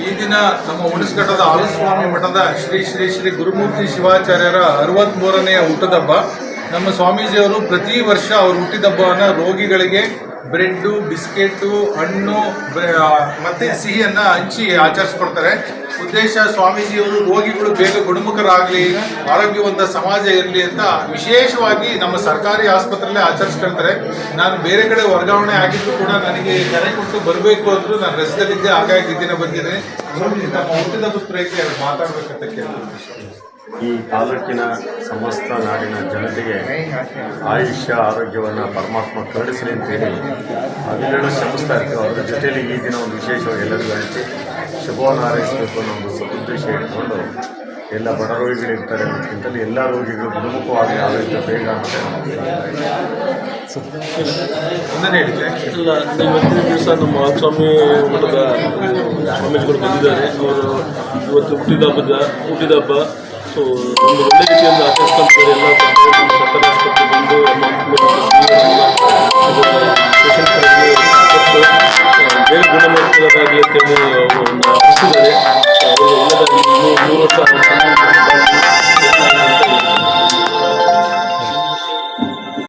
ಈ ದಿನ ನಮ್ಮ ಹುಣಸ್ಘಟ್ಟದ ಆಲಸ್ವಾಮಿ ಮಠದ ಶ್ರೀ ಶ್ರೀ ಶ್ರೀ ಗುರುಮೂರ್ತಿ ಶಿವಾಚಾರ್ಯರ ಅರವತ್ಮೂರನೆಯ ಹುಟ್ಟದಬ್ಬ ನಮ್ಮ ಸ್ವಾಮೀಜಿಯವರು ಪ್ರತಿ ವರ್ಷ ಅವ್ರ ಹುಟ್ಟಿದಬ್ಬವನ್ನು ರೋಗಿಗಳಿಗೆ ಬ್ರೆಡ್ಡು, ಬಿಸ್ಕೆಟು, ಹಣ್ಣು ಮತ್ತು ಸಿಹಿಯನ್ನು ಹಂಚಿ ಆಚರಿಸ್ಕೊಡ್ತಾರೆ. ಉದ್ದೇಶ ಸ್ವಾಮೀಜಿಯವರು ರೋಗಿಗಳು ಬೇಗ ಗುಣಮುಖರಾಗಲಿ, ಆರೋಗ್ಯವಂತ ಸಮಾಜ ಇರಲಿ ಅಂತ ವಿಶೇಷವಾಗಿ ನಮ್ಮ ಸರ್ಕಾರಿ ಆಸ್ಪತ್ರೆಯಲ್ಲೇ ಆಚರಿಸ್ಕೊಳ್ತಾರೆ. ನಾನು ಬೇರೆ ಕಡೆ ವರ್ಗಾವಣೆ ಆಗಿದ್ದು ಕೂಡ ನನಗೆ ಕರೆ ಕೊಟ್ಟು ಬರಬೇಕು ಅಂದರೂ ನಾನು ರಜದಲ್ಲಿದ್ದೆ ಹಾಗಾಗಿ ದಿನ ಬಂದಿದ್ದೀನಿ. ನಮ್ಮ ಹುಟ್ಟಿದ ಪುತ್ರಕ್ಕೆ ಮಾತಾಡಬೇಕಂತ ಕೇಳಿದ್ರು ಈ ತಾಲೂಕಿನ ಸಮಸ್ತ ನಾಡಿನ ಜನತೆಗೆ ಆಯುಷ್ಯ, ಆರೋಗ್ಯವನ್ನು ಪರಮಾತ್ಮ ಕರುಣಿಸಲಿ ಅಂತೇಳಿ ಹೇಳಿ ಶ್ರಮಿಸ್ತಾ ಇರ್ತೀವಿ ಅದರ ಜೊತೆಯಲ್ಲಿ ಈ ದಿನ ಒಂದು ವಿಶೇಷವಾಗಿ ಎಲ್ಲರಿಗೂ ಹೇಳ್ತಿ ಶುಭವನ್ನು ಹಾರೈಸಬೇಕು ಅನ್ನೋ ಒಂದು ಸದುದ್ದೇಶ ಇಟ್ಕೊಂಡು ಎಲ್ಲ ಬಡ ರೋಗಿಗಳಿರ್ತಾರೆ ಅನ್ನೋದಕ್ಕಿಂತಲೂ ಎಲ್ಲ ರೋಗಿಗಳು ಗುಣಮುಖವಾಗಿ ಆರೋಗ್ಯ ಬೇಗ ಅಂತ ಇವತ್ತಿನ ದಿವಸ ನಮ್ಮ ಸ್ವಾಮಿ ಮಠದ ಸ್ವಾಮೀಜಿಗಳು ಬಂದಿದ್ದಾರೆ. ಅವರು ಇವತ್ತು ಹುಟ್ಟಿದ ಹಬ್ಬದ ಹುಟ್ಟಿದ ಹಬ್ಬ. ಸೊ ಒಂದು ಒಳ್ಳೆ ರೀತಿಯಿಂದ ಆಚರಿಸ್ಕೊಂತಾರೆ ಎಲ್ಲ ಸರ್ಕಾರಿ ಆಸ್ಪತ್ರೆ ಬಂದು ಬೇಗ ಗುಣಮಟ್ಟದಾಗಲಿ ಅಂತೇಳಿ ಅವರು ಒಂದು ಅವರು ಒಳ್ಳೆದಾಗಿ ಇನ್ನೂ ಮೂರು ವರ್ಷ